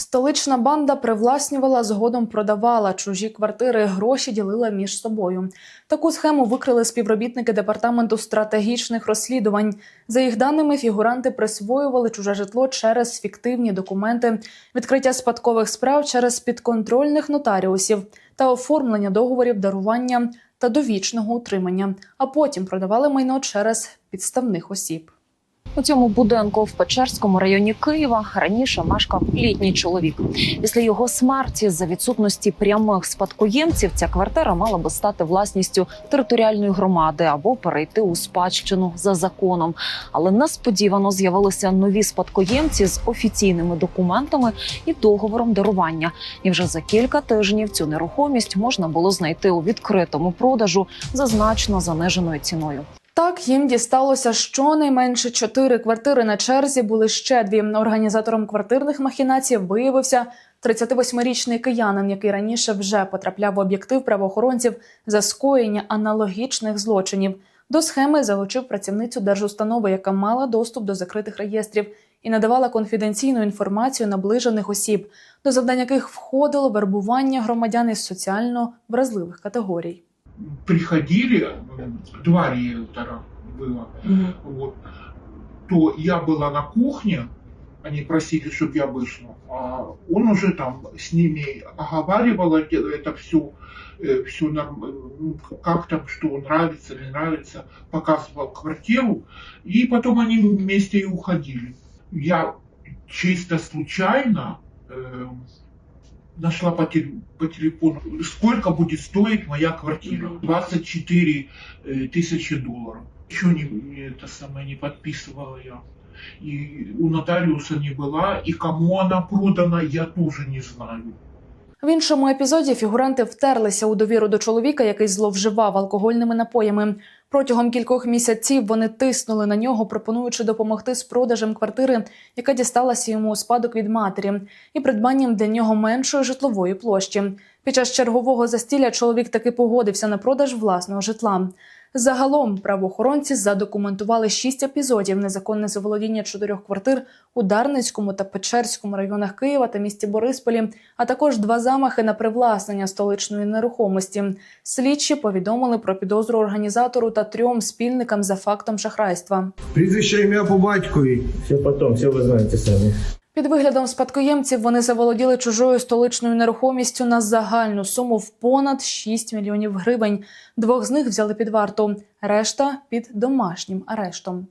Столична банда привласнювала, згодом продавала чужі квартири, гроші ділила між собою. Таку схему викрили співробітники департаменту стратегічних розслідувань. За їх даними, фігуранти присвоювали чуже житло через фіктивні документи, відкриття спадкових справ через підконтрольних нотаріусів та оформлення договорів дарування та довічного утримання, а потім продавали майно через підставних осіб. У цьому будинку в Печерському районі Києва раніше мешкав літній чоловік. Після його смерті, за відсутності прямих спадкоємців, ця квартира мала би стати власністю територіальної громади або перейти у спадщину за законом. Але несподівано з'явилися нові спадкоємці з офіційними документами і договором дарування. І вже за кілька тижнів цю нерухомість можна було знайти у відкритому продажу за значно заниженою ціною. Так їм дісталося щонайменше чотири квартири на черзі. Були ще дві. Організатором квартирних махінацій виявився 38-річний киянин, який раніше вже потрапляв в об'єктив правоохоронців за скоєння аналогічних злочинів. До схеми залучив працівницю держустанови, яка мала доступ до закритих реєстрів і надавала конфіденційну інформацію наближених осіб, до завдань яких входило вербування громадян із соціально вразливих категорій. Приходили, м, два риэлтора было, вот, то я была на кухне, они просили, чтобы я вышла, а он уже там с ними оговаривал это, все, все как там, что нравится, не нравится, показывал квартиру, и потом они вместе и уходили. Я чисто случайно э, нашла по, тел- по телефону, сколько будет стоить моя квартира. Мгм. 24 э, тысячи долларов. Еще не, не это самое не подписывала я. И у нотариуса не была, и кому она продана, я тоже не знаю. В іншому епізоді фігуранти втерлися у довіру до чоловіка, який зловживав алкогольними напоями. Протягом кількох місяців вони тиснули на нього, пропонуючи допомогти з продажем квартири, яка дісталася йому у спадок від матері, і придбанням для нього меншої житлової площі. Під час чергового застілля чоловік таки погодився на продаж власного житла. Загалом правоохоронці задокументували шість епізодів незаконне заволодіння чотирьох квартир у Дарницькому та Печерському районах Києва та місті Борисполі, а також два замахи на привласнення столичної нерухомості. Слідчі повідомили про підозру організатору та трьом спільникам за фактом шахрайства. Прізвище ім'я по батькові. Все потом, все вы знаете сами. Під виглядом спадкоємців вони заволоділи чужою столичною нерухомістю на загальну суму в понад 6 мільйонів гривень. Двох з них взяли під варту, решта під домашнім арештом.